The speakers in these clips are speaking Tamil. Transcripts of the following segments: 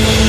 Thank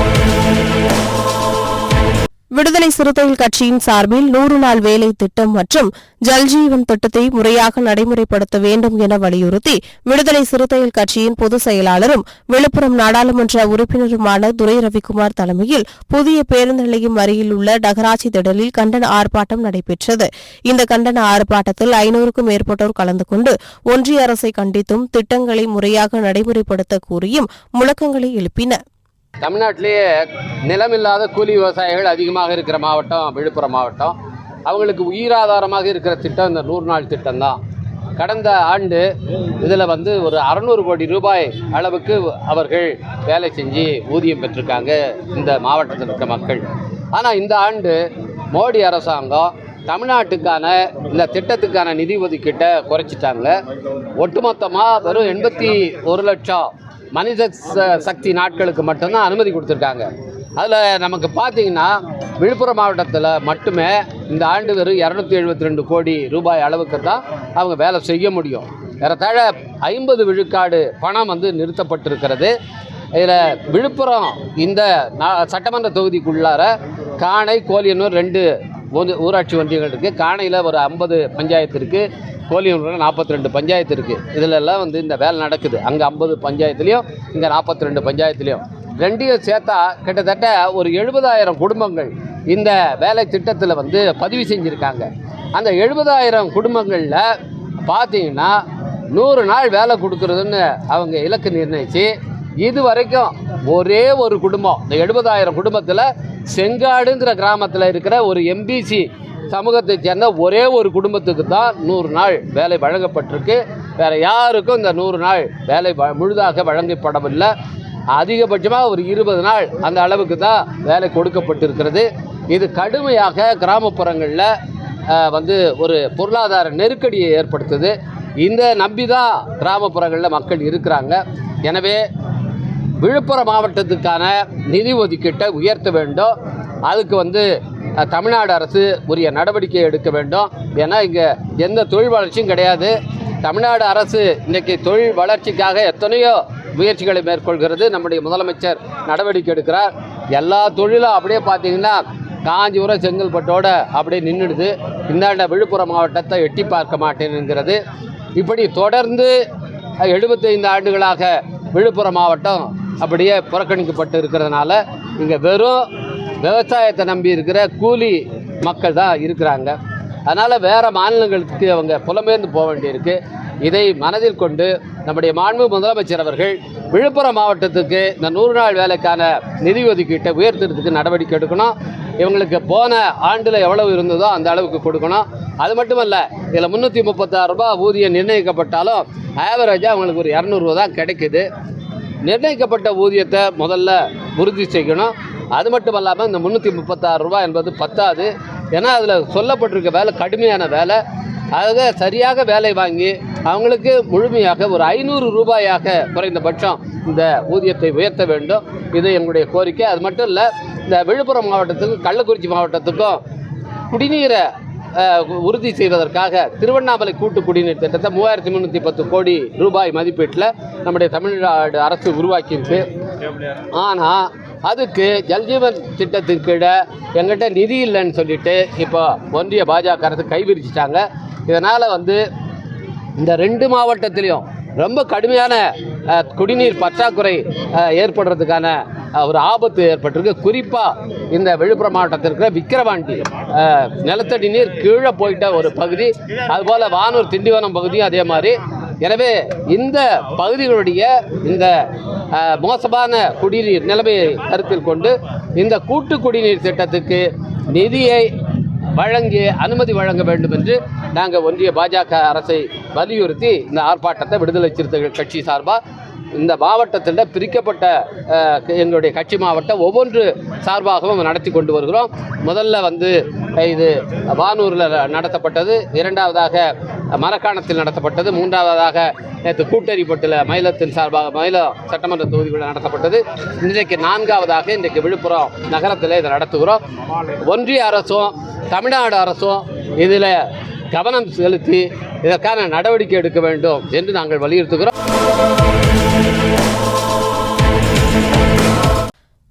விடுதலை சிறுத்தைகள் கட்சியின் சார்பில் நூறு நாள் வேலை திட்டம் மற்றும் ஜல்ஜீவன் திட்டத்தை முறையாக நடைமுறைப்படுத்த வேண்டும் என வலியுறுத்தி விடுதலை சிறுத்தைகள் கட்சியின் பொதுச் செயலாளரும் விழுப்புரம் நாடாளுமன்ற உறுப்பினருமான துரை ரவிக்குமார் தலைமையில் புதிய பேருந்து நிலையம் அருகில் உள்ள டகராட்சி திடலில் கண்டன ஆர்ப்பாட்டம் நடைபெற்றது. இந்த கண்டன ஆர்ப்பாட்டத்தில் ஐநூறுக்கும் மேற்பட்டோர் கலந்து கொண்டு ஒன்றிய அரசை கண்டித்தும் திட்டங்களை முறையாக நடைமுறைப்படுத்த கூறியும் முழக்கங்களை எழுப்பினர். தமிழ்நாட்டிலேயே நிலமில்லாத கூலி விவசாயிகள் அதிகமாக இருக்கிற மாவட்டம் விழுப்புரம் மாவட்டம். அவங்களுக்கு உயிராதாரமாக இருக்கிற திட்டம் இந்த நூறு நாள் திட்டம் தான் கடந்த ஆண்டு இதில் வந்து ஒரு அறநூறு கோடி ரூபாய் அளவுக்கு அவர்கள் வேலை செஞ்சு ஊதியம் பெற்றிருக்காங்க இந்த மாவட்டத்தில் இருக்கிற மக்கள். ஆனால் இந்த ஆண்டு மோடி அரசாங்கம் தமிழ்நாட்டுக்கான இந்த திட்டத்துக்கான நிதி ஒதுக்கீட்டை குறைச்சிட்டாங்க. ஒட்டுமொத்தமாக வெறும் எண்பத்தி ஒரு லட்சம் மனித ச- சக்தி நாட்களுக்கு மட்டும்தான் அனுமதி கொடுத்துருக்காங்க. அதில் நமக்கு பார்த்தீங்கன்னா விழுப்புரம் மாவட்டத்தில் மட்டுமே இந்த ஆண்டு வெறும் இரநூத்தி எழுபத்தி ரெண்டு கோடி ரூபாய் அளவுக்கு தான் அவங்க வேலை செய்ய முடியும். ஏறத்தாழ ஐம்பது விழுக்காடு பணம் வந்து நிறுத்தப்பட்டிருக்கிறது. இதில் விழுப்புரம் இந்த நா- சட்டமன்ற தொகுதிக்குள்ளார காணை கோலியனூர் ரெண்டு ஊராட்சி ஒன்றியங்கள் இருக்குது காணையில் ஒரு ஐம்பது பஞ்சாயத்து இருக்குது கோலியூரில் நாற்பத்தி ரெண்டு பஞ்சாயத்து இருக்குது இதில் எல்லாம் வந்து இந்த வேலை நடக்குது. அங்கே ஐம்பது பஞ்சாயத்துலேயும் இங்கே நாற்பத்தி ரெண்டு பஞ்சாயத்துலேயும். ரெண்டையும் சேர்த்தா கிட்டத்தட்ட ஒரு எழுபதாயிரம் குடும்பங்கள் இந்த வேலை திட்டத்தில் வந்து பதிவு செஞ்சுருக்காங்க. அந்த எழுபதாயிரம் குடும்பங்களில் பார்த்தீங்கன்னா நூறு நாள் வேலை கொடுக்குறதுன்னு அவங்க இலக்கு நிர்ணயித்து இது வரைக்கும் ஒரே ஒரு குடும்பம் இந்த எழுபதாயிரம் குடும்பத்தில் செங்காடுங்கிற கிராமத்தில் இருக்கிற ஒரு எம்பிசி சமூகத்தை சேர்ந்த ஒரே ஒரு குடும்பத்துக்கு தான் நூறு நாள் வேலை வழங்கப்பட்டிருக்கு. வேறு யாருக்கும் இந்த நூறு நாள் வேலை வ- முழுதாக வழங்கப்படவில்லை. அதிகபட்சமாக ஒரு இருபது நாள் அந்த அளவுக்கு தான் வேலை கொடுக்கப்பட்டிருக்கிறது. இது கடுமையாக கிராமப்புறங்களில் வந்து ஒரு பொருளாதார நெருக்கடியை ஏற்படுத்துது. இந்த நம்பி தான் கிராமப்புறங்களில் மக்கள் இருக்கிறாங்க. எனவே விழுப்புரம் மாவட்டத்துக்கான நிதி ஒதுக்கீட்டை உயர்த்த வேண்டும். அதுக்கு வந்து தமிழ்நாடு அரசு உரிய நடவடிக்கை எடுக்க வேண்டும். ஏன்னா இங்கே எந்த தொழில் வளர்ச்சியும் கிடையாது. தமிழ்நாடு அரசு இன்றைக்கி தொழில் வளர்ச்சிக்காக எத்தனையோ முயற்சிகளை மேற்கொள்கிறது. நம்முடைய முதலமைச்சர் நடவடிக்கை எடுக்கிறார். எல்லா தொழிலும் அப்படியே பார்த்தீங்கன்னா காஞ்சிபுரம் செங்கல்பட்டோட அப்படியே நின்றுடுது. இந்தாண்ட விழுப்புரம் மாவட்டத்தை எட்டி பார்க்க மாட்டேன் என்கிறது. இப்படி தொடர்ந்து எழுபத்தைந்து ஆண்டுகளாக விழுப்புரம் மாவட்டம் அப்படியே புறக்கணிக்கப்பட்டு இருக்கிறதுனால இங்கே வெறும் விவசாயத்தை நம்பி இருக்கிற கூலி மக்கள் தான் இருக்கிறாங்க. அதனால் வேறு மாநிலங்களுக்கு அவங்க புலம்பெயர்ந்து போக வேண்டியிருக்கு. இதை மனதில் கொண்டு நம்முடைய மாண்பு முதலமைச்சர் அவர்கள் விழுப்புரம் மாவட்டத்துக்கு இந்த நூறு நாள் வேலைக்கான நிதி ஒதுக்கீட்டை உயர்த்துறதுக்கு நடவடிக்கை எடுக்கணும். இவங்களுக்கு போன ஆண்டில் எவ்வளவு இருந்ததோ அந்த அளவுக்கு கொடுக்கணும். அது மட்டுமல்ல இதில் முந்நூற்றி முப்பத்தாறு ரூபாய் ஊதியம் நிர்ணயிக்கப்பட்டாலும் ஆவரேஜாக அவங்களுக்கு ஒரு இரநூறுவா தான் கிடைக்குது. நிர்ணயிக்கப்பட்ட ஊதியத்தை முதல்ல உறுதி செய்யணும். அது மட்டும் இல்லாமல் இந்த முந்நூற்றி முப்பத்தாறு ரூபாய் என்பது பத்தாது. ஏன்னா அதில் சொல்லப்பட்டிருக்க வேலை கடுமையான வேலை. ஆக சரியாக வேலை வாங்கி அவங்களுக்கு முழுமையாக ஒரு ஐநூறு ரூபாயாக குறைந்தபட்சம் இந்த ஊதியத்தை உயர்த்த வேண்டும். இது எங்களுடைய கோரிக்கை. அது மட்டும் இல்லை இந்த விழுப்புரம் மாவட்டத்துக்கும் கள்ளக்குறிச்சி மாவட்டத்துக்கும் குடிநீரை உறுதி செய்வதற்காக திருவண்ணாமலை கூட்டு குடிநீர் திட்டத்தை மூவாயிரத்தி முந்நூற்றி பத்து கோடி ரூபாய் மதிப்பீட்டில் நம்முடைய தமிழ்நாடு அரசு உருவாக்கியிருக்கு. ஆனால் அதுக்கு ஜல்ஜீவன் திட்டத்தின் கீழே எங்கிட்ட நிதி இல்லைன்னு சொல்லிட்டு இப்போ ஒன்றிய பாஜக அரசு கைவிரிச்சிட்டாங்க. இதனால் வந்து இந்த ரெண்டு மாவட்டத்திலையும் ரொம்ப கடுமையான குடிநீர் பற்றாக்குறை ஏற்படுறதுக்கான ஒரு ஆபத்து ஏற்பட்டிருக்கு. குறிப்பாக இந்த விழுப்புரம் மாவட்டத்தில் இருக்கிற விக்கிரவாண்டி நிலத்தடி நீர் கீழே போயிட்ட ஒரு பகுதி அதுபோல் வானூர் திண்டிவனம் பகுதியும் அதே மாதிரி. எனவே இந்த பகுதிகளுடைய இந்த மோசமான குடிநீர் நிலைமையை கருத்தில் கொண்டு இந்த கூட்டு குடிநீர் திட்டத்துக்கு நிதியை வழங்கி அனுமதி வழங்க வேண்டும் என்று நாங்கள் ஒன்றிய பாஜக அரசை வலியுறுத்தி இந்த ஆர்ப்பாட்டத்தை விடுதலை சிறுத்தைகள் கட்சி சார்பாக இந்த மாவட்டத்தில் பிரிக்கப்பட்ட எங்களுடைய கட்சி மாவட்டம் ஒவ்வொன்று சார்பாகவும் நடத்தி கொண்டு வருகிறோம். முதல்ல வந்து இது வானூரில் நடத்தப்பட்டது. இரண்டாவதாக மரக்காணத்தில் நடத்தப்பட்டது. மூன்றாவதாக நேற்று கூட்டறிப்பட்டில் மயிலத்தின் சார்பாக மயிலம் சட்டமன்ற தொகுதிகளில் நடத்தப்பட்டது. இன்றைக்கு நான்காவதாக இன்றைக்கு விழுப்புரம் நகரத்தில் இதை நடத்துகிறோம். ஒன்றிய அரசும் தமிழ்நாடு அரசும் இதில் கவனம் செலுத்தி இதற்கான நடவடிக்கை எடுக்க வேண்டும் என்று நாங்கள் வலியுறுத்துகிறோம்.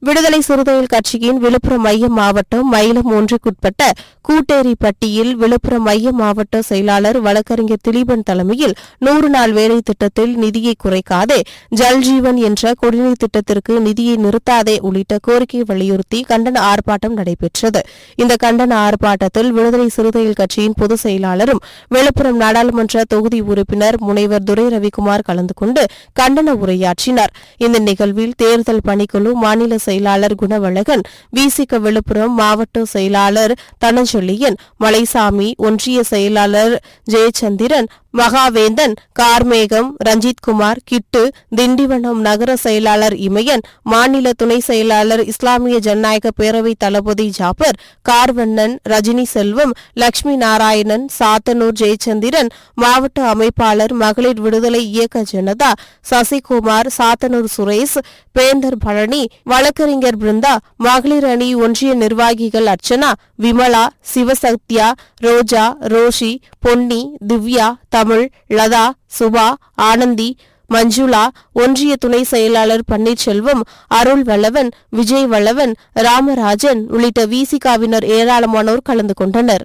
விடுதலை சிறுத்தைகள் கட்சியின் விழுப்புரம் மைய மாவட்டம் மயிலம் ஒன்றுக்குட்பட்ட கூட்டேரிப்பட்டியில் விழுப்புரம் மைய மாவட்ட செயலாளர் வழக்கறிஞர் திலீபன் தலைமையில் நூறு நாள் வேலை திட்டத்தில் நிதியை குறைக்காதே ஜல்ஜீவன் என்ற குடிநீர் திட்டத்திற்கு நிதியை நிறுத்தாதே உள்ளிட்ட கோரிக்கையை வலியுறுத்தி கண்டன ஆர்ப்பாட்டம் நடைபெற்றது. இந்த கண்டன ஆர்ப்பாட்டத்தில் விடுதலை சிறுத்தைகள் கட்சியின் பொதுச் செயலாளரும் விழுப்புரம் நாடாளுமன்ற தொகுதி உறுப்பினர் முனைவர் துரை ரவிக்குமார் கலந்து கொண்டு கண்டன உரையாற்றினார். இந்த நிகழ்வில் தேர்தல் பணிக்குழு மாநில செயலாளர் குணவழகன் விசிக விழுப்புரம் மாவட்ட செயலாளர் தனஞ்சொல்லியன் மலைசாமி ஒன்றிய செயலாளர் ஜெயச்சந்திரன் மகாவேந்தன் கார்மேகம் ரஞ்சித்குமார் கிட்டு திண்டிவனம் நகர செயலாளர் இமயன் மாநில துணை செயலாளர் இஸ்லாமிய ஜனநாயக பேரவை தளபதி ஜாபர் கார்வண்ணன் ரஜினி செல்வம் லட்சுமி நாராயணன் சாத்தனூர் ஜெயச்சந்திரன் மாவட்ட அமைப்பாளர் மகளிர் விடுதலை இயக்க ஜனதா சசிகுமார் சாத்தனூர் சுரேஷ் பேந்தர் பழனி வழக்கறிஞர் பிருந்தா மகளிர் அணி ஒன்றிய நிர்வாகிகள் அர்ச்சனா விமலா சிவசக்தியா ரோஜா ரோஷி பொன்னி திவ்யா தமிழ் லதா சுபா ஆனந்தி மஞ்சுளா ஒன்றிய துணை செயலாளர் பன்னீர்செல்வம் அருள் வல்லவன் விஜய் வல்லவன் ராமராஜன் உள்ளிட்ட விசிகாவினர் ஏராளமானோர் கலந்து கொண்டனர்.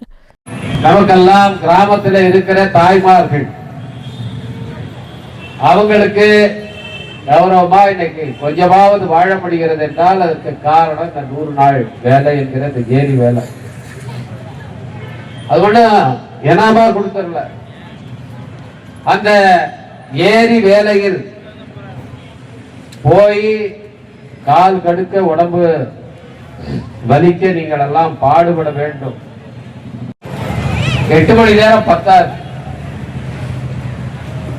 நமக்கெல்லாம் கிராமத்தில் இருக்கிற தாய்மார்கள் அவங்களுக்கு கௌரவமா இன்னைக்கு கொஞ்சமாவது வாழ முடிகிறது என்றால் அதற்கு காரணம் இந்த நூறு நாள் வேலை என்கிற இந்த ஏரி வேலை. அது ஒண்ணு எனாமா கொடுத்துடல அந்த ஏரி வேலையில் போய் கால் கடுக்க உடம்பு வலிக்க நீங்கள் எல்லாம் பாடுபட வேண்டும். எட்டு மணி நேரம் பத்தாது.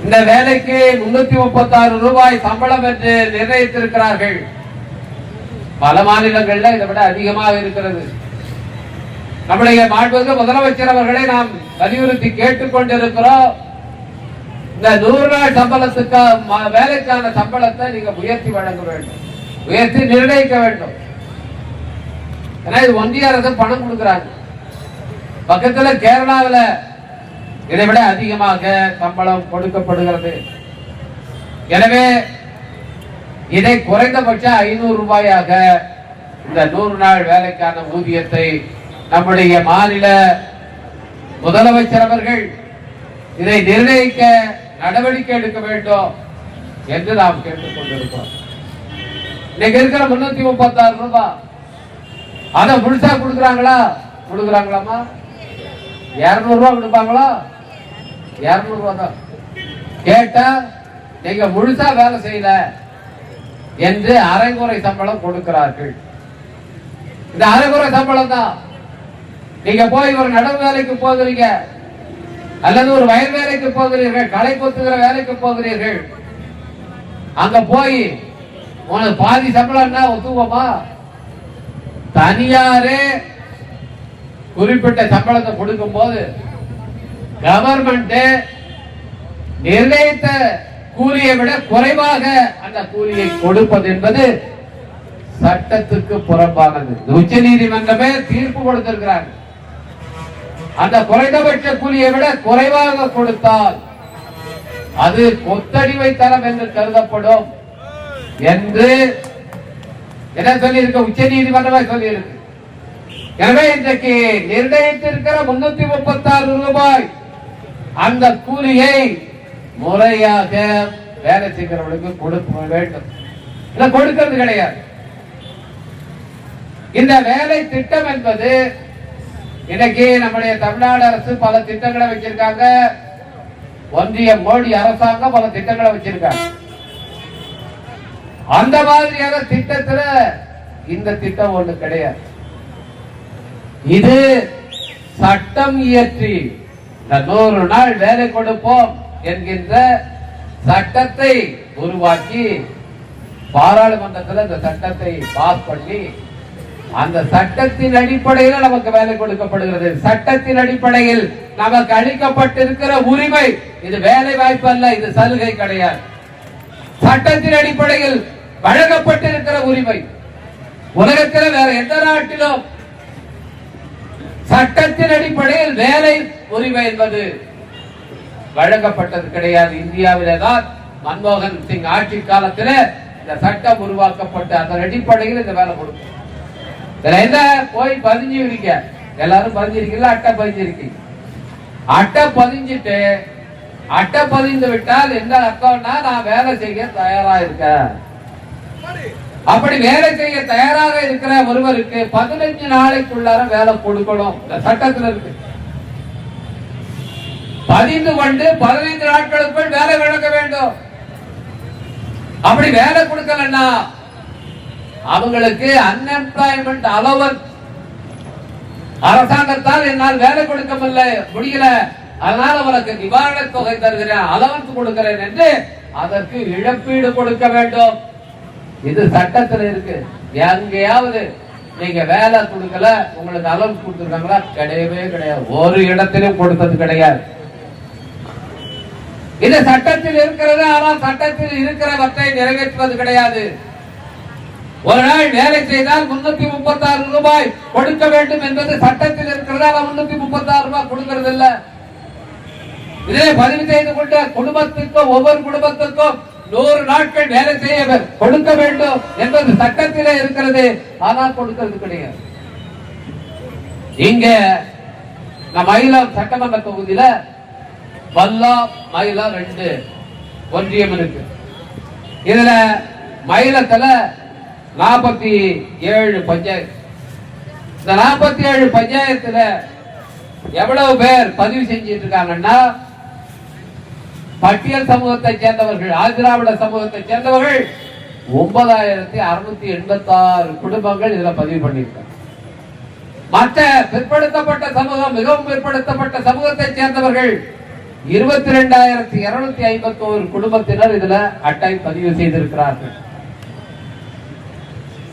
இந்த வேலைக்கு முன்னூத்தி முப்பத்தாறு ரூபாய் சம்பளம் என்று நிர்ணயித்திருக்கிறார்கள். பல மாநிலங்கள்ல இதை விட அதிகமாக இருக்கிறது. நம்முடைய மாண்புக்கு முதலமைச்சர் அவர்களை நாம் வலியுறுத்தி கேட்டுக்கொண்டிருக்கிறோம். இந்த நூறு நாள் சம்பளத்துக்கு வேலைக்கான சம்பளத்தை நீங்க உயர்த்தி வழங்க வேண்டும். உயர்த்தி நிர்ணயிக்க வேண்டும். ஏன்னா இது ஒன்றிய அரசு பணம் கொடுக்குறாங்க. பக்கத்துல கேரளாவுல இதை விட அதிகமாக சம்பளம் கொடுக்கப்படுகிறது. எனவே இதை குறைந்தபட்சம் ஐநூறு ரூபாயாக இந்த நூறு நாள் வேலைக்கான ஊதியத்தை நம்முடைய மாநில முதலமைச்சர் அவர்கள் இதை நிர்ணயிக்க நடவடிக்கை எடுக்க வேண்டும் என்று நாம் கேட்டுக்கொண்டிருக்கிறோம். இன்னைக்கு இருக்கிற முன்னூத்தி முப்பத்தாறு ரூபாய் அதை முழுசா கொடுக்குறாங்களா? கொடுக்குறாங்களாமா இருநூறு ரூபா கொடுப்பாங்களா? இருநூறு ரூபா தான். கேட்டா நீங்க முழுசா வேலை செய்யல என்று அரைகுறை சம்பளம் கொடுக்கிறார்கள். இந்த அரைகுறை சம்பளம் தான். நீங்க போய் ஒரு நடவு வேலைக்கு போகிறீங்க. அல்லது ஒரு வயல் வேலைக்கு போகிறீர்கள் களை கொத்துகிற வேலைக்கு போகிறீர்கள். அங்க போய் உனக்கு பாதி சம்பளம்னா ஒத்துவோமா தனியாரே குறிப்பிட்ட சம்பளத்தை கொடுக்கும் போது கவர்மெண்ட் நிர்ணயித்த கூலியை விட குறைவாக அந்த கூலியை கொடுப்பது என்பது சட்டத்துக்கு புறம்பானது. உச்ச நீதிமன்றமே தீர்ப்பு கொடுத்திருக்கிறார்கள். அந்த குறைந்தபட்ச கூலியை விட குறைவாக கொடுத்தால் அது கொத்தடிமைத்தனம் என்று கருதப்படும் என்று என்ன சொல்லியிருக்க? உச்ச நீதிமன்றமே சொல்லியிருக்கு. எனவே இன்றைக்கு நிர்ணயித்திருக்கிற முன்னூத்தி முப்பத்தாறு ரூபாய் அந்த கூலியை முறையாக வேலை செய்கிறவர்களுக்கு கொடுக்க வேண்டும். இதை கொடுக்கிறது கிடையாது. இந்த வேலை திட்டம் என்பது இன்னைக்கு நம்முடைய தமிழ்நாடு அரசு பல திட்டங்களை வச்சிருக்காங்க. ஒன்றிய மோடி அரசாங்கம் பல திட்டங்களை வச்சிருக்காங்க. அந்த மாதிரியான திட்டத்துல இந்த திட்டம் ஒண்ணு கிடையாது. இது சட்டம் இயற்றி இந்த நூறு நாள் வேலை கொடுப்போம் என்கின்ற சட்டத்தை உருவாக்கி பாராளுமன்றத்தில் இந்த சட்டத்தை பாஸ் பண்ணி அந்த சட்டத்தின் அடிப்படையில் நமக்கு வேலை கொடுக்கப்படுகிறது. சட்டத்தின் அடிப்படையில் நமக்கு அளிக்கப்பட்டிருக்கிற உரிமை இது வேலை வாய்ப்பு அல்ல இது சலுகை கிடையாது. சட்டத்தின் அடிப்படையில் வழங்கப்பட்டிருக்கிற உரிமை உலகத்தில் வேற எந்த நாட்டிலும் சட்டத்தின் அடிப்படையில் வேலை உரிமை என்பது வழங்கப்பட்டது கிடையாது. இந்தியாவிலே தான் மன்மோகன் சிங் ஆட்சி காலத்தில் இந்த சட்டம் உருவாக்கப்பட்டு அதன் அடிப்படையில் இந்த வேலை கொடுக்கும். என்ன? போய் பதிஞ்சு இருக்க எல்லாரும் பதிஞ்சிருக்கீங்களா? அட்டை பதிஞ்சிருக்கீங்க. அட்டை பதிஞ்சிட்டு அட்டை பதிந்து விட்டால் என்ன அர்த்தம்னா நான் வேலை செய்ய தயாரா இருக்கேன். அப்படி வேலை செய்ய தயாராக இருக்கிற ஒருவருக்கு பதினஞ்சு நாளைக்குள்ளார வேலை கொடுக்கணும். இந்த சட்டத்துல இருக்கு. பதிந்து கொண்டு பதினைந்து நாட்களுக்குள் வேலை வழங்க வேண்டும். அப்படி வேலை கொடுக்கலன்னா அவங்களுக்கு அன்எம்ப்ளாய்மெண்ட் அலவன்ஸ் அரசாங்கத்தால் என்னால் வேலை கொடுக்க முடியல முடியல. அதனால அவருக்கு நிவாரணத் தொகை தருகிறேன் அலவன்ஸ் கொடுக்கிறேன் என்று அதற்கு இழப்பீடு கொடுக்க வேண்டும். இது சட்டத்தில் இருக்கு. எங்கேயாவது நீங்க வேலை கொடுக்கல உங்களுக்கு அலவன்ஸ் கொடுத்துருக்காங்களா? கிடையவே கிடையாது. ஒரு இடத்திலும் கொடுத்தது கிடையாது. இது சட்டத்தில் இருக்கிறது ஆனால் சட்டத்தில் இருக்கிறவற்றை நிறைவேற்றுவது கிடையாது. ஒரு நாள் வேலை செய்தால் முன்னூத்தி முப்பத்தி ஆறு ரூபாய் கொடுக்க வேண்டும் என்பது சட்டத்தில் இருக்கிறதால முன்னூத்தி முப்பத்தி ஆறு ரூபாய் கொடுக்கிறது இல்ல இதை பதிவு செய்து கொண்ட குடும்பத்துக்கும் ஒவ்வொரு குடும்பத்துக்கும் நூறு நாட்கள் வேலை செய்ய வே- கொடுக்க வேண்டும் என்பது சட்டத்திலே இருக்கிறது. ஆனால் கொடுக்கிறது கிடையாது. இங்க நம்ம மயிலம் சட்டமன்ற தொகுதியில வல்லா மயிலா ரெண்டு ஒன்றியம் இருக்கு. இதுல மயிலத்துல நாற்பத்தி ஏழு பஞ்சாயத்து. இந்த நாற்பத்தி ஏழு பஞ்சாயத்துல எவ்வளவு பேர் பதிவு செஞ்சிட்டு இருக்காங்கன்னா பட்டியல் சமூகத்தை சேர்ந்தவர்கள் ஆதிராவிட சமூகத்தை சேர்ந்தவர்கள் ஒன்பதாயிரத்தி அறுநூத்தி எண்பத்தி ஆறு குடும்பங்கள் இதுல பதிவு பண்ணியிருக்காங்க. மற்ற பிற்படுத்தப்பட்ட சமூகம் மிகவும் பிற்படுத்தப்பட்ட சமூகத்தை சேர்ந்தவர்கள் இருபத்தி ரெண்டாயிரத்தி இருநூத்தி ஐம்பத்தி ஒரு குடும்பத்தினர் இதுல அட்டை பதிவு செய்திருக்கிறார்கள்.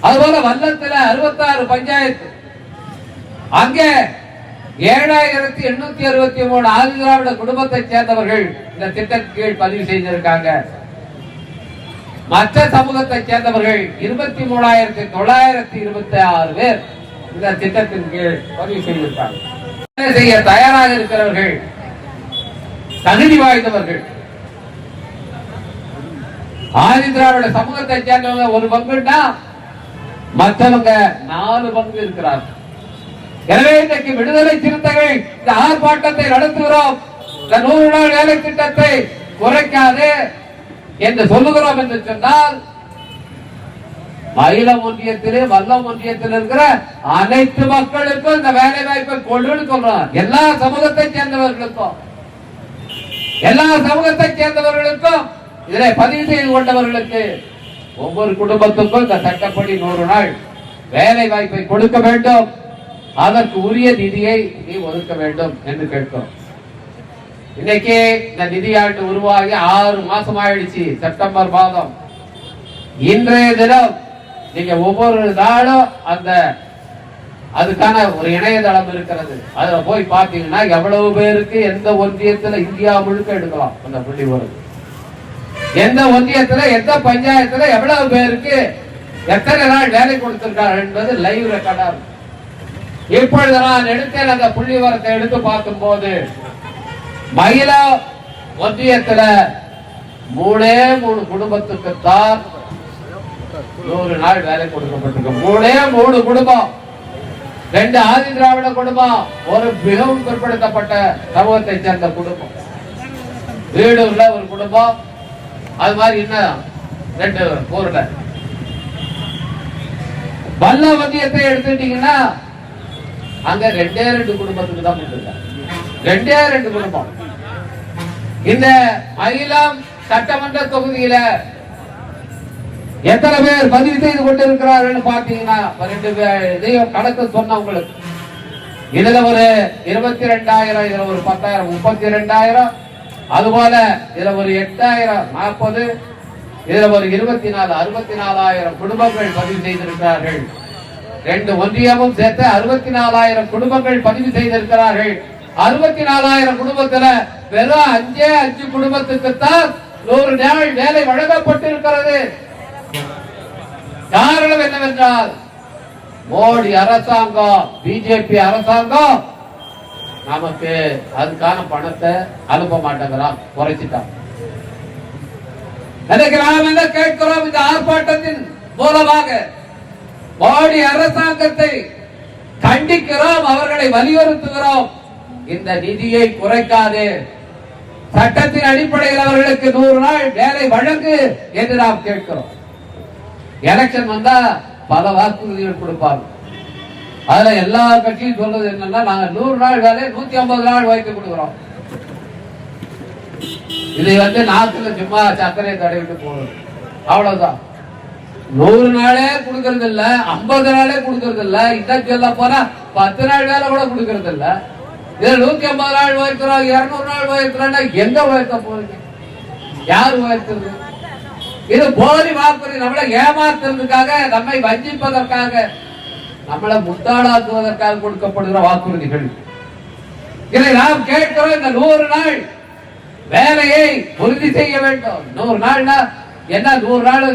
அதுபோல வல்லத்துல அறுபத்தாறு பஞ்சாயத்து. அங்கே ஏழாயிரத்தி எண்ணூத்தி அறுபத்தி மூணு ஆதிதிராவிட குடும்பத்தை சேர்ந்தவர்கள் இந்த திட்டத்தின் கீழ் பதிவு செய்திருக்காங்க. மற்ற சமூகத்தை சேர்ந்தவர்கள் இருபத்தி மூணாயிரத்தி தொள்ளாயிரத்தி இருபத்தி ஆறு பேர் இந்த திட்டத்தின் கீழ் பதிவு செய்திருக்காங்க. வேலை செய்ய தயாராக இருக்கிறவர்கள் தகுதி வாய்ந்தவர்கள். ஆதி திராவிட சமூகத்தை சேர்ந்தவங்க ஒரு பங்குன்னா மற்றவங்க நாலு பங்கு இருக்கிறார் எனவே இன்றைக்கு விடுதலை சிறுத்தைகள் இந்த ஆர்ப்பாட்டத்தை நடத்துகிறோம். இந்த நூறு நாள் வேலை திட்டத்தை குறைக்காது என்று சொல்லுகிறோம் என்று சொன்னால் மயிலம் ஒன்றியத்திலே வல்லம் ஒன்றியத்தில் இருக்கிற அனைத்து மக்களுக்கும் இந்த வேலை வாய்ப்பை கொள்ளுன்னு சொல்றோம் எல்லா சமூகத்தை சேர்ந்தவர்களுக்கும் எல்லா சமூகத்தை சேர்ந்தவர்களுக்கும் இதிலே பதிவு செய்து கொண்டவர்களுக்கு ஒவ்வொரு குடும்பத்துக்கும் இந்த சட்டப்படி நூறு நாள் வேலை வாய்ப்பை கொடுக்க வேண்டும். அதற்கு உரிய நிதியை நீ ஒதுக்க வேண்டும் என்று கேட்கும் இன்னைக்கு இந்த நிதியாண்டு உருவாகி ஆறு மாசம் ஆயிடுச்சு செப்டம்பர் மாதம். இன்றைய தினம் நீங்க ஒவ்வொரு நாளும் அந்த அதுக்கான ஒரு இணையதளம் இருக்கிறது. அதுல போய் பார்த்தீங்கன்னா எவ்வளவு பேருக்கு எந்த ஒன்றியத்துல இந்தியா முழுக்க எடுக்கலாம். அந்த புள்ளி வருது எந்த ஒன்றியத்துல எந்த பஞ்சாயத்துல எவ்வளவு பேருக்கு எத்தனை நாள் வேலை கொடுத்திருக்கார் என்பது லைவ் ரெக்கார்டா இருக்கும். இப்பொழுது நான் எடுத்தேன் அந்த புள்ளி வரத்தை எடுத்து பார்க்கும் போது மகிழா ஒன்றியத்துல மூணே மூணு குடும்பத்துக்கு தான் நூறு நாள் வேலை கொடுக்கப்பட்டிருக்கு. மூணே மூணு குடும்பம். ரெண்டு ஆதி திராவிட குடும்பம் ஒரு மிகவும் பிற்படுத்தப்பட்ட சமூகத்தை சேர்ந்த குடும்பம். வீடு உள்ள ஒரு குடும்பம் அது மாதிரி இன்னும் ரெண்டு ஊர்ல வல்லவந்தியத்தை எடுத்துட்டீங்கன்னா அங்க ரெண்டே ரெண்டு குடும்பத்துக்கு தான் கொடுத்துருக்காங்க ரெண்டே ரெண்டு குடும்பம். இந்த அகிலம் சட்டமன்ற தொகுதியில எத்தனை பேர் பதிவு செய்து கொண்டிருக்கிறார்கள் பாத்தீங்கன்னா ஒரு ரெண்டு பேர் இதையும் கணக்கு சொன்ன உங்களுக்கு. இதுல ஒரு இருபத்தி ரெண்டாயிரம் இதுல ஒரு பத்தாயிரம் முப்பத்தி ரெண்டாயிரம் அதுபோல இதுல ஒரு எட்டாயிரம் நாற்பது இதுல ஒரு இருபத்தி நாலு அறுபத்தி நாலாயிரம் குடும்பங்கள் பதிவு செய்திருக்கிறார்கள். ரெண்டு ஒன்றியமும் சேர்த்து அறுபத்தி நாலாயிரம் குடும்பங்கள் பதிவு செய்திருக்கிறார்கள். அறுபத்தி நாலாயிரம் குடும்பத்துல வெறும் அஞ்சே அஞ்சு குடும்பத்துக்குத்தான் நூறு நாள் வேலை வழங்கப்பட்டிருக்கிறது. காரணம் என்னவென்றால் மோடி அரசாங்கம் பிஜேபி அரசாங்கம் நமக்கு அதுக்கான பணத்தை அனுப்ப மாட்டேங்கிறான். குறைச்சிட்டான். எனக்கு என்ன கேட்கிறோம் இந்த ஆர்ப்பாட்டத்தின் மூலமாக? மோடி அரசாங்கத்தை கண்டிக்கிறோம் அவர்களை வலியுறுத்துகிறோம். இந்த நிதியை குறைக்காது. சட்டத்தின் அடிப்படையில் அவர்களுக்கு நூறு நாள் வேலை வழங்கு என்று நாம் கேட்கிறோம். எலெக்ஷன் வந்தா பல வாக்குறுதிகள் கொடுப்பார்கள். அதுல எல்லா கட்சியும் சொல்றது என்னன்னா நாங்க நூறு நாள் வேலை நூத்தி ஐம்பது நாள் வாய்ப்பு கொடுக்குறோம். இதை வந்து நாத்துல சும்மா சக்கரையை தடவிட்டு போகணும். அவ்வளவுதான். நூறு நாளே கொடுக்கறது இல்ல ஐம்பது நாளே கொடுக்கறது இல்ல இன்னும் சொல்ல போனா பத்து நாள் வேலை கூட கொடுக்கறது இல்ல இதுல நூத்தி ஐம்பது நாள் உயர்த்துறோம் இருநூறு நாள் உயர்த்துறோம்னா எங்க உயர்த்த போறீங்க யார் உயர்த்துறது இது போலி வாக்குறுதி நம்மளை ஏமாத்துறதுக்காக நம்மை வஞ்சிப்பதற்காக நம்மளை முட்டாளாக்குவதற்காக கொடுக்கப்படுகிற வாக்குறுதிகள். இதை நாம் கேட்கிறோம் இந்த நூறு நாள். வேலையை உறுதி செய்ய வேண்டும். நூறு நாள்னா என்ன நூறு நாள்?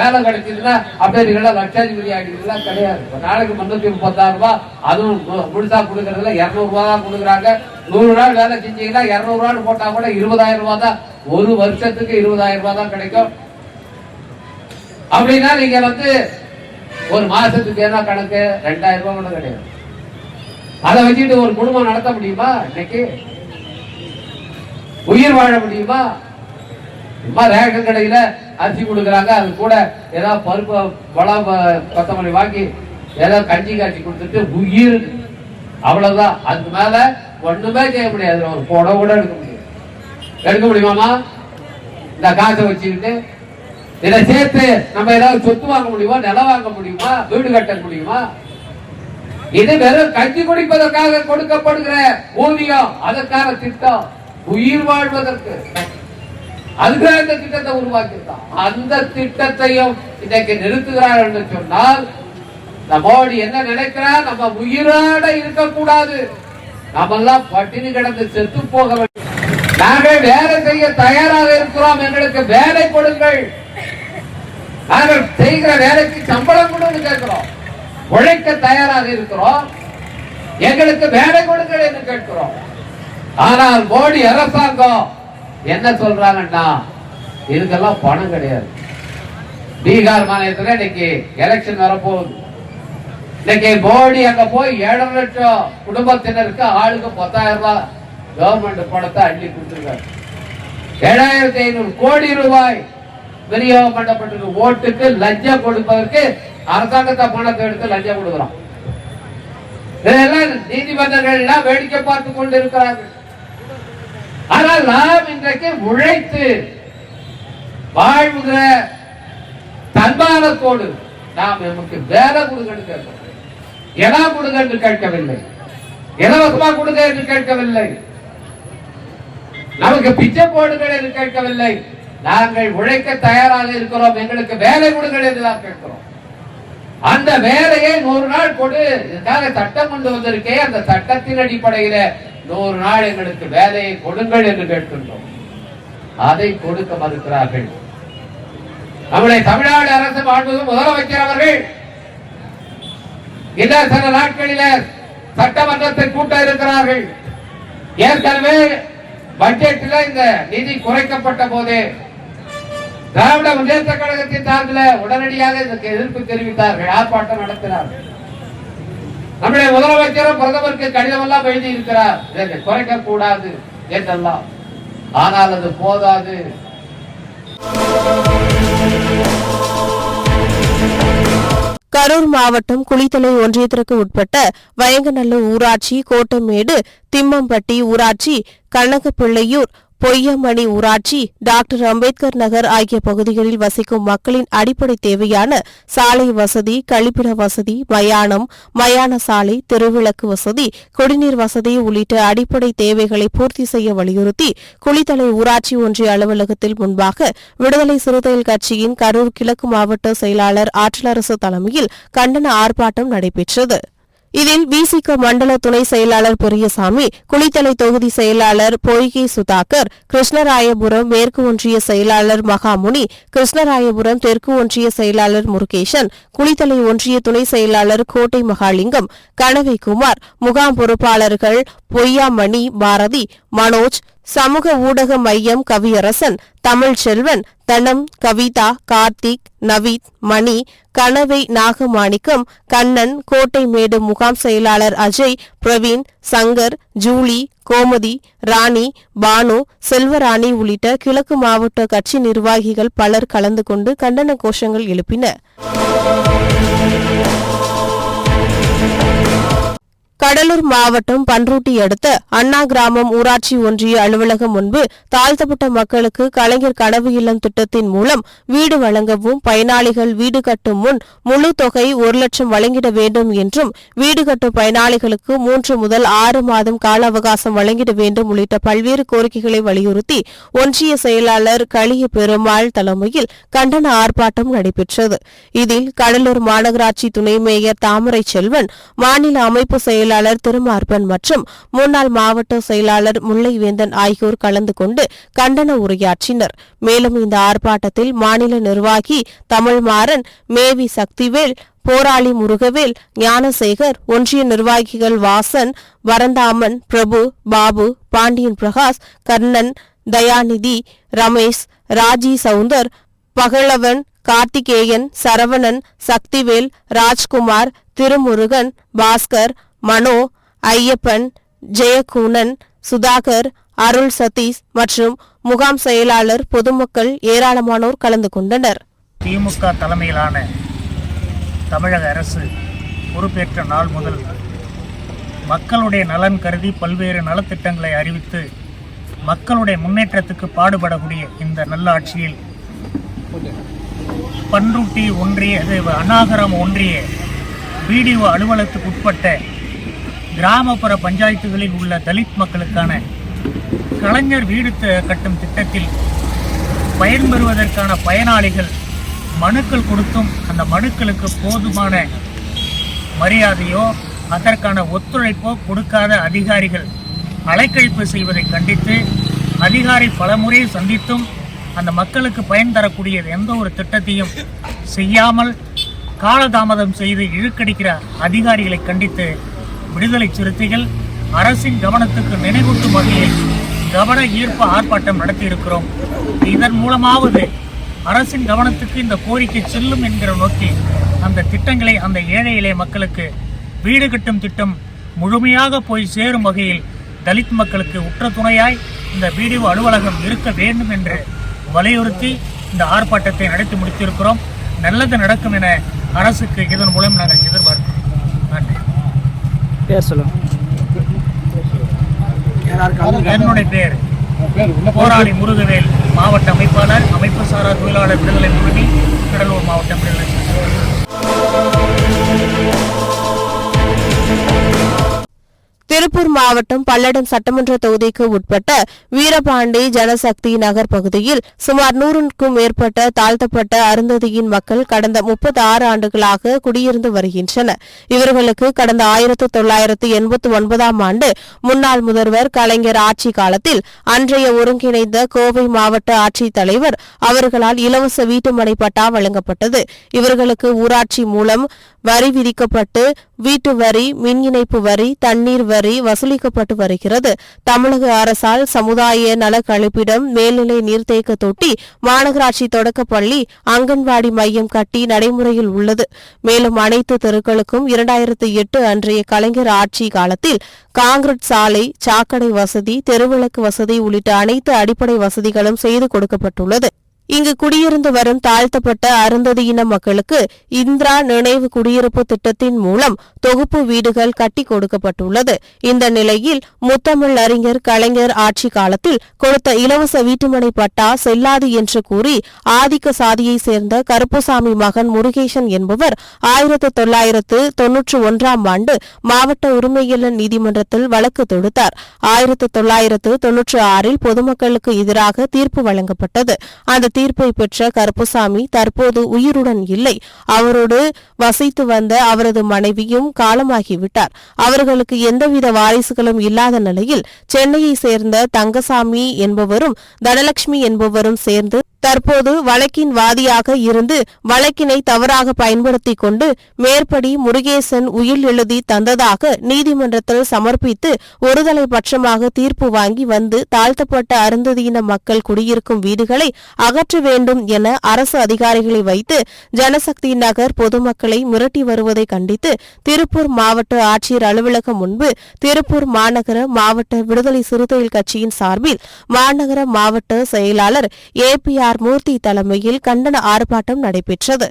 வேலை கிடைச்சதுன்னா அப்படியே நீங்க லட்சாதிபதி ஆகிடுதுலாம் கிடையாது. ஒரு நாளைக்கு முன்னூத்தி முப்பத்தாறு ரூபாய் அதுவும் முழுசா கொடுக்கறதுல இருநூறு தான் கொடுக்குறாங்க. நூறு நாள் வேலை செஞ்சீங்கன்னா இருநூறு நாள் போட்டா கூட இருபதாயிரம் ரூபாய் தான். ஒரு வருஷத்துக்கு இருபதாயிரம் ரூபாய் தான் கிடைக்கும். அப்படின்னா நீங்க வந்து ஒரு மாசத்துக்கு என்ன கணக்கு? ரெண்டாயிரம் ரூபாய் கூட கிடையாது. அதை வச்சுட்டு ஒரு குடும்பம் நடத்த முடியுமா? இன்னைக்கு? உயிர் வாழ முடியுமா? சும்மா ரேஷன் கடையில அரிசி கொடுக்குறாங்க அது கூட ஏதாவது பருப்பு பழம் கொத்தமல்லி வாங்கி ஏதாவது கஞ்சி காய்ச்சி கொடுத்துட்டு உயிர். அவ்வளவுதான். அதுக்கு மேல ஒண்ணுமே செய்ய முடியாது. ஒரு புடவை கூட எடுக்க முடியாது. எடுக்க முடியுமாமா இந்த காசை வச்சுக்கிட்டு இதை சேர்த்து நம்ம ஏதாவது சொத்து வாங்க முடியுமா நிலம் வாங்க முடியுமா வீடு கட்ட முடியுமா? இது வெறும் கஞ்சி குடிப்பதற்காக கொடுக்கப்படுகிற ஊதியம் அதற்கான திட்டம் உயிர் வாழ்வதற்கு. அதுக்காக இந்த திட்டத்தை உருவாக்கியிருக்கான். அந்த திட்டத்தையும் இன்னைக்கு நிறுத்துகிறார் என்று சொன்னால் இந்த மோடி என்ன நினைக்கிறார்? நம்ம உயிரோட இருக்கக்கூடாது. நம்ம எல்லாம் பட்டினி கிடந்து செத்து போக வேண்டும். நாங்கள் வேலை செய்ய தயாராக இருக்கிறோம். எங்களுக்கு வேலை கொடுங்கள். நாங்கள் செய்கிற வேலைக்கு சம்பளம் கொடுன்னு கேட்கிறோம். உழைக்க தயாராக இருக்கிறோம். எங்களுக்கு வேலை கொடுங்கள் என்று கேட்கிறோம். ஆனால் மோடி அரசாங்கம் என்ன சொல்றாங்கன்னா இதுக்கெல்லாம் பணம் கிடையாது. பீகார் மாநிலத்தில் இன்னைக்கு எலெக்ஷன் வரப்போகுது. இன்னைக்கு மோடி அங்க போய் ஏழரை லட்சம் குடும்பத்தினருக்கு ஆளுக்கு பத்தாயிரம் ரூபாய் கவர்மெண்ட் பணத்தை அள்ளி கொடுத்துருக்காரு. ஏழாயிரத்தி ஐநூறு கோடி ரூபாய் விநியோகம் பண்ணப்பட்டிருக்கு ஓட்டுக்கு லஞ்சம் கொடுப்பதற்கு அரசாங்கத்தை பணத்தை எடுத்து லஞ்சம் கொடுக்கிறோம் இதெல்லாம் நீதிமன்றங்கள் எல்லாம் வேடிக்கை பார்த்து கொண்டு இருக்கிறார்கள் ஆனால் நாம் இன்றைக்கு உழைத்து வாழ்கிற தன்மானத்தோடு நாம் நமக்கு வேலை கொடுங்கன்னு கேட்கிறோம் இடம் கொடுங்க என்று கேட்கவில்லை. இலவசமா கொடுங்க என்று கேட்கவில்லை. நமக்கு பிச்சை போடுங்கள் என்று கேட்கவில்லை. நாங்கள் உழைக்க தயாராக இருக்கிறோம். எங்களுக்கு வேலை கொடுங்கள் என்று தான் கேட்கிறோம். அந்த வேலையை நூறு நாள் கொடு இதுக்காக சட்டம் கொண்டு வந்திருக்கே அந்த சட்டத்தின் அடிப்படையில நூறு நாள் எங்களுக்கு வேலையை கொடுங்கள் என்று கேட்கின்றோம். அதை கொடுக்க மறுக்கிறார்கள். நம்முடைய தமிழ்நாடு அரசு மாண்புமிகு முதலமைச்சர் அவர்கள் இன்னும் சில நாட்களில சட்டமன்றத்தை கூட்ட இருக்கிறார்கள். ஏற்கனவே பட்ஜெட்டில் இந்த நிதி குறைக்கப்பட்ட போதே திராவிட முன்னேற்ற கழகத்தின் சார்பில் உடனடியாக இதற்கு எதிர்ப்பு தெரிவித்தார்கள். ஆர்ப்பாட்டம் நடத்தினார்கள் நம்முடைய முதலமைச்சரும் பிரதமருக்கு கடிதம் எல்லாம் எழுதி இருக்கிறார் இதற்கு குறைக்க கூடாது என்றெல்லாம். ஆனால் அது போதாது. கரூர் மாவட்டம் குளித்தலை ஒன்றியத்திற்கு உட்பட்ட வயங்கநல்லூர் ஊராட்சி கோட்டமேடு திம்மம்பட்டி ஊராட்சி கண்ணகப்பிள்ளையூர் பொய்யமணி ஊராட்சி டாக்டர் அம்பேத்கர் நகர் ஆகிய பகுதிகளில் வசிக்கும் மக்களின் அடிப்படை தேவையான சாலை வசதி கழிப்பிட வசதி மயானம் மயான சாலை தெருவிளக்கு வசதி குடிநீர் வசதி உள்ளிட்ட அடிப்படை தேவைகளை பூர்த்தி செய்ய வலியுறுத்தி குளித்தலை ஊராட்சி ஒன்றிய அலுவலகத்தில் முன்பாக விடுதலை சிறுத்தைகள் கட்சியின் கரூர் கிழக்கு மாவட்ட செயலாளர் ஆற்றலரசு தலைமையில் கண்டன ஆர்ப்பாட்டம் நடைபெற்றது. இதில் விசிக மண்டல துணை செயலாளர் பெரியசாமி குளித்தலை தொகுதி செயலாளர் பொய்கை சுதாகர் கிருஷ்ணராயபுரம் மேற்கு ஒன்றிய செயலாளர் மகாமுனி கிருஷ்ணராயபுரம் தெற்கு ஒன்றிய செயலாளர் முருகேசன் குளித்தலை ஒன்றிய துணை செயலாளர் கோட்டை மகாலிங்கம் கனவை குமார் முகாம் பொறுப்பாளர்கள் பொய்யாமணி பாரதி மனோஜ் சமூக ஊடக மையம் கவியரசன் தமிழ்ச்செல்வன் தனம் கவிதா கார்த்திக் நவீத் மணி கனவை நாகமாணிக்கம் கண்ணன் கோட்டைமேடு முகாம் செயலாளர் அஜய் பிரவீன் சங்கர் ஜூலி கோமதி ராணி பானு செல்வராணி உள்ளிட்ட கிழக்கு மாவட்ட கட்சி நிர்வாகிகள் பலர் கலந்து கொண்டு கண்டன கோஷங்கள் எழுப்பினர். கடலூர் மாவட்டம் பன்ருட்டி அடுத்த அண்ணா கிராமம் ஊராட்சி ஒன்றிய அலுவலகம் முன்பு தாழ்த்தப்பட்ட மக்களுக்கு கலைஞர் கனவு இல்லம் திட்டத்தின் மூலம் வீடு வழங்கவும் பயனாளிகள் வீடு கட்டும் முன் முழு தொகை ஒரு லட்சம் வழங்கிட வேண்டும் என்றும் வீடு கட்டும் பயனாளிகளுக்கு மூன்று முதல் ஆறு மாதம் கால அவகாசம் வழங்கிட வேண்டும் உள்ளிட்ட பல்வேறு கோரிக்கைகளை வலியுறுத்தி ஒன்றிய செயலாளர் களிய பெருமாள் தலைமையில் கண்டன ஆர்ப்பாட்டம் நடைபெற்றது. இதில் கடலூர் மாநகராட்சி துணை மேயர் தாமரை செல்வன் மாநில அமைப்பு செயலாளர் திருமார்பன் மற்றும் முன்னாள் மாவட்ட செயலாளர் முல்லைவேந்தன் ஆகியோர் கலந்து கொண்டு கண்டன உரையாற்றினர். மேலும் இந்த ஆர்ப்பாட்டத்தில் மாநில நிர்வாகி தமிழ்மாறன் மேவி சக்திவேல் போராளி முருகவேல் ஞானசேகர் ஒன்றிய நிர்வாகிகள் வாசன் வரந்தாமன் பிரபு பாபு பாண்டியன் பிரகாஷ் கர்ணன் தயாநிதி ரமேஷ் ராஜி சவுந்தர் பகலவன் கார்த்திகேயன் சரவணன் சக்திவேல் ராஜ்குமார் திருமுருகன் பாஸ்கர் மனோ ஐயப்பன் ஜெயக்கூனன் சுதாகர் அருள் சதீஷ் மற்றும் முகாம் செயலாளர் பொதுமக்கள் ஏராளமானோர் கலந்து கொண்டனர். திமுக தலைமையிலான தமிழக அரசு பொறுப்பேற்ற நாள் முதல் மக்களுடைய நலன் கருதி பல்வேறு நலத்திட்டங்களை அறிவித்து மக்களுடைய முன்னேற்றத்துக்கு பாடுபடக்கூடிய இந்த நல்லாட்சியில் பன்ருட்டி ஒன்றிய அநாகரம் ஒன்றிய பிடிஓ அலுவலகத்துக்கு உட்பட்ட கிராமப்புற பஞ்சாயத்துகளில் உள்ள தலித் மக்களுக்கான கலைஞர் வீடு கட்டும் திட்டத்தில் பயன்பெறுவதற்கான பயனாளிகள் மனுக்கள் கொடுத்தும் அந்த மனுக்களுக்கு போதுமான மரியாதையோ அதற்கான ஒத்துழைப்போ கொடுக்காத அதிகாரிகள் அலைக்கழிப்பு செய்வதை கண்டித்து அதிகாரி பலமுறை சந்தித்தும் அந்த மக்களுக்கு பயன் தரக்கூடிய எந்த ஒரு திட்டத்தையும் செய்யாமல் காலதாமதம் செய்து இழுக்கடிக்கிற அதிகாரிகளை கண்டித்து விடுதலை சிறுத்தைகள் அரசின் கவனத்துக்கு நினைவூட்டும் வகையில் கவன ஈர்ப்பு ஆர்ப்பாட்டம் நடத்தியிருக்கிறோம். இதன் மூலமாவது அரசின் கவனத்துக்கு இந்த கோரிக்கை செல்லும் என்கிற நோக்கி அந்த திட்டங்களை அந்த ஏழை எளிய மக்களுக்கு வீடு கட்டும் திட்டம் முழுமையாக போய் சேரும் வகையில் தலித் மக்களுக்கு உற்ற துணையாய் இந்த வீடியோ அலுவலகம் இருக்க வேண்டும் என்று வலியுறுத்தி இந்த ஆர்ப்பாட்டத்தை நடத்தி முடித்திருக்கிறோம். நல்லது நடக்கும் என அரசுக்கு இதன் மூலம் நாங்கள் எதிர்பார்க்கிறோம். பேர் சொல்லுங்க. என்னுடைய பேர் போராளி முருகவேல் மாவட்ட அமைப்பாளர் அமைப்பு சாரா தொழிலாளர் விடுதலை முன்னணி கடலூர் மாவட்டம் விடுதலை திருப்பூர் மாவட்டம் பல்லடம் சட்டமன்ற தொகுதிக்கு உட்பட்ட வீரபாண்டி ஜனசக்தி நகர் பகுதியில் சுமார் நூறுக்கும் மேற்பட்ட தாழ்த்தப்பட்ட அருந்ததியின் மக்கள் கடந்த முப்பத்தி ஆறு ஆண்டுகளாக குடியிருந்து வருகின்றனர். இவர்களுக்கு கடந்த ஆயிரத்து தொள்ளாயிரத்து எண்பத்தி ஒன்பதாம் ஆண்டு முன்னாள் முதல்வர் கலைஞர் ஆட்சி காலத்தில் அன்றைய ஒருங்கிணைந்த கோவை மாவட்ட ஆட்சித் தலைவர் அவர்களால் இலவச வீட்டுமனை பட்டா வழங்கப்பட்டது. இவர்களுக்கு ஊராட்சி மூலம் வரி விதிக்கப்பட்டு வீட்டு வரி மின் இணைப்பு வரி தண்ணீர் வரி தொகை வசூலிக்கப்பட்டு வருகிறது. தமிழக அரசால் சமுதாய நல கழிப்பிடம் மேல்நிலை நீர்த்தேக்க தொட்டி மாநகராட்சி தொடக்கப்பள்ளி அங்கன்வாடி மையம் கட்டி நடைமுறையில் உள்ளது. மேலும் அனைத்து தெருக்களுக்கும் இரண்டாயிரத்தி எட்டு அன்றைய கலைஞர் ஆட்சி காலத்தில் காங்கிரட் சாலை சாக்கடை வசதி தெருவிளக்கு வசதி உள்ளிட்ட அனைத்து அடிப்படை வசதிகளும் செய்து கொடுக்கப்பட்டுள்ளது. இங்கு குடியிருந்து வரும் தாழ்த்தப்பட்ட அருந்ததியின மக்களுக்கு இந்திரா நினைவு குடியிருப்பு திட்டத்தின் மூலம் தொகுப்பு வீடுகள் கட்டி கொடுக்கப்பட்டுள்ளது. இந்த நிலையில் முத்தமிழ் அறிஞர் கலைஞர் ஆட்சி காலத்தில் கொடுத்த இலவச வீட்டுமனை பட்டா செல்லாது என்று கூறி ஆதிக்க சாதியைச் சேர்ந்த கருப்புசாமி மகன் முருகேசன் என்பவர் ஆயிரத்து தொள்ளாயிரத்து தொன்னூற்று ஒன்றாம் ஆண்டு மாவட்ட உரிமையியல் நீதிமன்றத்தில் வழக்கு தொடுத்தார். ஆயிரத்து தொள்ளாயிரத்து தொன்னூற்று ஆறில் பொதுமக்களுக்கு எதிராக தீர்ப்பு வழங்கப்பட்டது. அந்த தீர்ப்பை பெற்ற கருப்புசாமி தற்போது உயிருடன் இல்லை. அவரோடு வசித்து வந்த அவரது மனைவியும் காலமாகிவிட்டார். அவர்களுக்கு எந்தவித வாரிசுகளும் இல்லாத நிலையில் சென்னையை சேர்ந்த தங்கசாமி என்பவரும் தனலட்சுமி என்பவரும் சேர்ந்து தற்போது வழக்கின் வாதியாக இருந்து வழக்கினை தவறாக பயன்படுத்திக் கொண்டு மேற்படி முருகேசன் உயில் எழுதி தந்ததாக நீதிமன்றத்தில் சமர்ப்பித்து ஒருதலை பட்சமாக தீர்ப்பு வாங்கி வந்து தாழ்த்தப்பட்ட அருந்ததியின மக்கள் குடியிருக்கும் வீடுகளை அகற்ற வேண்டும் என அரசு அதிகாரிகளை வைத்து ஜனசக்தி நகர் பொதுமக்களை மிரட்டி வருவதை கண்டித்து திருப்பூர் மாவட்ட ஆட்சியர் அலுவலகம் முன்பு திருப்பூர் மாநகர மாவட்ட விடுதலை சிறுத்தைகள் கட்சியின் சார்பில் மாநகர மாவட்ட செயலாளர் ஏ பி ஆர் மூர்த்தி தலைமையில் கண்டன ஆர்ப்பாட்டம் நடைபெற்றது.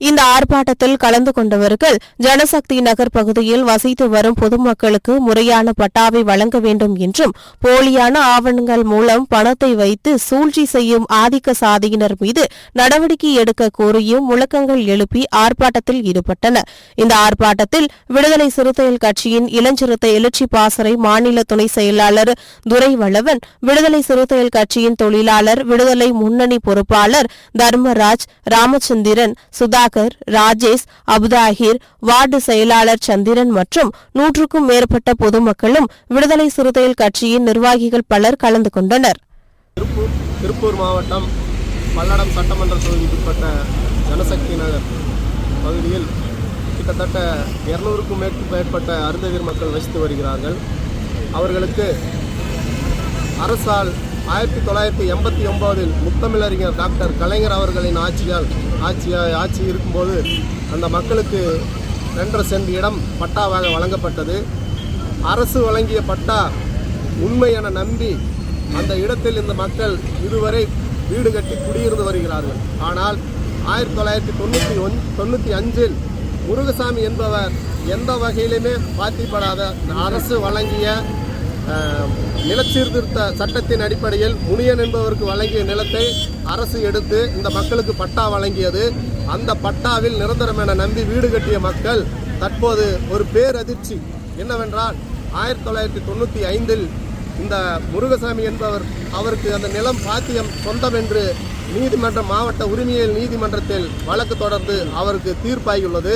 இந்த ஆர்ப்பாட்டத்தில் கலந்து கொண்டவர்கள் ஜனசக்தி நகர் பகுதியில் வசித்து வரும் பொதுமக்களுக்கு முறையான பட்டாவை வழங்க வேண்டும் என்றும் போலியான ஆவணங்கள் மூலம் பணத்தை வைத்து சூழ்ச்சி செய்யும் ஆதிக்க சாதியினர் மீது நடவடிக்கை எடுக்க கோரியும் முழக்கங்கள் எழுப்பி ஆர்ப்பாட்டத்தில் ஈடுபட்டனர் இந்த ஆர்ப்பாட்டத்தில் விடுதலை சிறுத்தைகள் கட்சியின் இளஞ்சிறுத்தை எழுச்சி பாசறை மாநில துணை செயலாளர் துரைவளவன் விடுதலை சிறுத்தைகள் கட்சியின் தொழிலாளர் விடுதலை முன்னணி பொறுப்பாளர் தர்மராஜ் ராமச்சந்திரன் சுதா சுதாகர் ராஜேஷ் அபுதாஹிர் வார்டு செயலாளர் சந்திரன் மற்றும் நூற்றுக்கும் மேற்பட்ட பொதுமக்களும் விடுதலை சிறுத்தைகள் கட்சியின் நிர்வாகிகள் பலர் கலந்து கொண்டனர். திருப்பூர் திருப்பூர் மாவட்டம் பல்லடம் சட்டமன்ற தொகுதிக்குட்பட்ட ஜனசக்தி நகர் பகுதியில் கிட்டத்தட்ட இரநூறுக்கும் மேற்பட்ட அருந்ததிர் மக்கள் வசித்து வருகிறார்கள். அவர்களுக்கு அரசால் ஆயிரத்தி தொள்ளாயிரத்தி எண்பத்தி ஒம்போதில் முத்தமிழறிஞர் டாக்டர் கலைஞர் அவர்களின் ஆட்சியால் ஆட்சி ஆட்சி இருக்கும்போது அந்த மக்களுக்கு ரெண்டரை சென்ட் இடம் பட்டாவாக வழங்கப்பட்டது. அரசு வழங்கிய பட்டா உண்மை என நம்பி அந்த இடத்தில் இந்த மக்கள் இதுவரை வீடு கட்டி குடியிருந்து வருகிறார்கள். ஆனால் ஆயிரத்தி தொள்ளாயிரத்தி தொண்ணூற்றி ஒன் தொண்ணூற்றி அஞ்சில் முருகசாமி என்பவர் எந்த வகையிலுமே பாத்திப்படாத அரசு வழங்கிய நிலச்சீர்திருத்த சட்டத்தின் அடிப்படையில் முனியன் என்பவருக்கு வழங்கிய நிலத்தை அரசு எடுத்து இந்த மக்களுக்கு பட்டா வழங்கியது. அந்த பட்டாவில் நிரந்தரம் என நம்பி வீடு கட்டிய மக்கள் தற்போது ஒரு பேரதிர்ச்சி. என்னவென்றால் ஆயிரத்தி தொள்ளாயிரத்தி தொண்ணூற்றி ஐந்தில் இந்த முருகசாமி என்பவர் அவருக்கு அந்த நிலம் பாத்தியம் சொந்தம் என்று நீதிமன்ற மாவட்ட உரிமையியல் நீதிமன்றத்தில் வழக்கு தொடர்ந்து அவருக்கு தீர்ப்பாகியுள்ளது.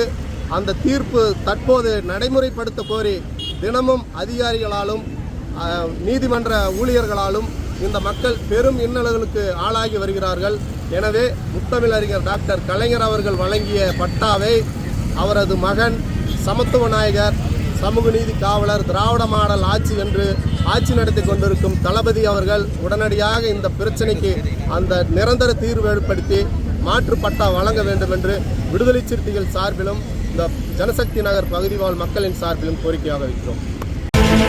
அந்த தீர்ப்பு தற்போது நடைமுறைப்படுத்த கோரி தினமும் அதிகாரிகளாலும் நீதிமன்ற ஊழியர்களாலும் இந்த மக்கள் பெரும் இன்னல்களுக்கு ஆளாகி வருகிறார்கள். எனவே முத்தமிழறிஞர் டாக்டர் கலைஞர் அவர்கள் வழங்கிய பட்டாவை அவரது மகன் சமத்துவ நாயகர் சமூக நீதி காவலர் திராவிட மாடல் ஆட்சி என்று ஆட்சி நடத்தி கொண்டிருக்கும் தளபதி அவர்கள் உடனடியாக இந்த பிரச்சனைக்கு அந்த நிரந்தர தீர்வு ஏற்படுத்தி மாற்று பட்டா வழங்க வேண்டும் என்று விடுதலை சிறுத்தைகள் சார்பிலும் இந்த ஜனசக்தி நகர் பகுதி வாழ் மக்களின் சார்பிலும் கோரிக்கையாக வைக்கிறோம்.